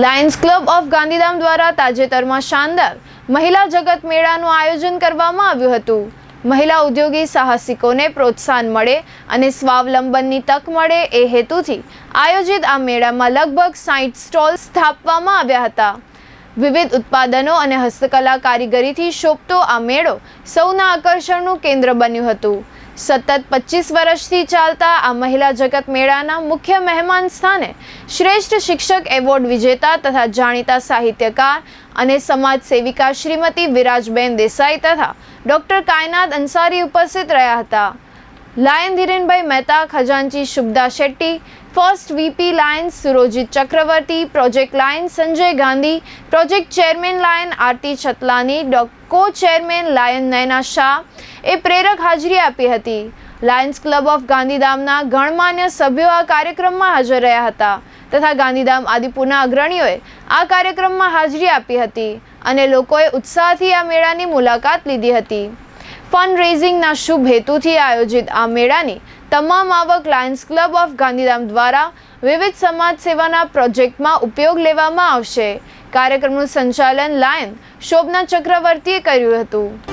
Lions club of Gandhidham દ્વારા તાજેતરમાં શાનદાર મહિલા જગત મેળાનું આયોજન કરવામાં આવ્યું હતું. મહિલા ઉદ્યોગી સાહસિકોને પ્રોત્સાહન મળે અને સ્વાવલંબનની તક મળે એ હેતુથી આયોજિત આ મેળામાં લગભગ સાઠ સ્ટોલ સ્થાપવામાં આવ્યા હતા. વિવિધ ઉત્પાદનો અને હસ્તકલા કારીગરીથી શોભતો આ મેળો સૌના આકર્ષણનું કેન્દ્ર બન્યું હતું. સતત પચીસ વર્ષથી ચાલતા આ મહિલા જગત મેળાના મુખ્ય મહેમાન સ્થાને શ્રેષ્ઠ શિક્ષક એવોર્ડ વિજેતા તથા જાણીતા સાહિત્યકાર અને સમાજ સેવિકા શ્રીમતી વિરાજબેન દેસાઈ તથા ડૉક્ટર કાયનાત અંસારી ઉપસ્થિત રહ્યા હતા. Lion Dhirenbhai Mehta, ખજાનચી Shubhada Shetty, first VP lions Surojit Chakraborty, project lion Sanjay Gandhi, project chairman lion Aarti Chhatlani ડો co chairman lion Nayana Shah એ પ્રેરક હાજરી આપી હતી. લાયન્સ ક્લબ ઓફ ગાંધીધામના ગણમાન્ય સભ્યો આ કાર્યક્રમમાં હાજર રહ્યા હતા તથા ગાંધીધામ આદિપુરના અગ્રણીઓએ આ કાર્યક્રમમાં હાજરી આપી હતી અને લોકોએ ઉત્સાહથી આ મેળાની મુલાકાત લીધી હતી. ફંડ રેઝિંગના શુભ હેતુથી આયોજિત આ મેળાની તમામ આવક લાયન્સ ક્લબ ઓફ ગાંધીધામ દ્વારા વિવિધ સમાજ સેવાના પ્રોજેક્ટમાં ઉપયોગ લેવામાં આવશે. કાર્યક્રમનું સંચાલન લાયન શોભના ચક્રવર્તીએ કર્યું હતું.